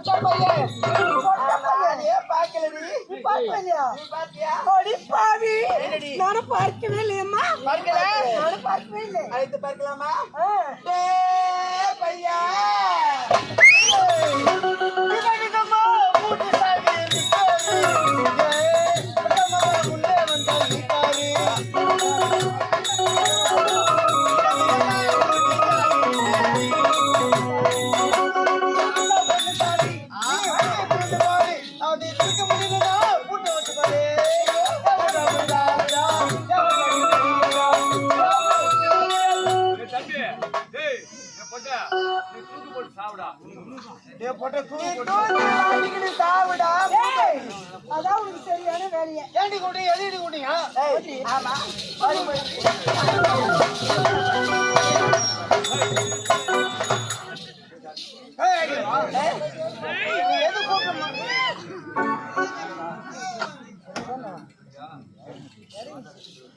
பொட்ட பையன் பொட்ட பையன் ஏன் பார்க்கலடி நீ பார்க்கலையா நீ பார்த்தியா அடி பாவி என்னடி? நானும் பார்க்கவே இல்லையம்மா. பார்க்கல? நானும் பார்க்கவே இல்லை. அழைத்து பார்க்கலாமா? சரியான வேலையை ஏண்டி குடி எதுடி குடிங்க ஆமா வாடி போய். நீ எது கூப்பிட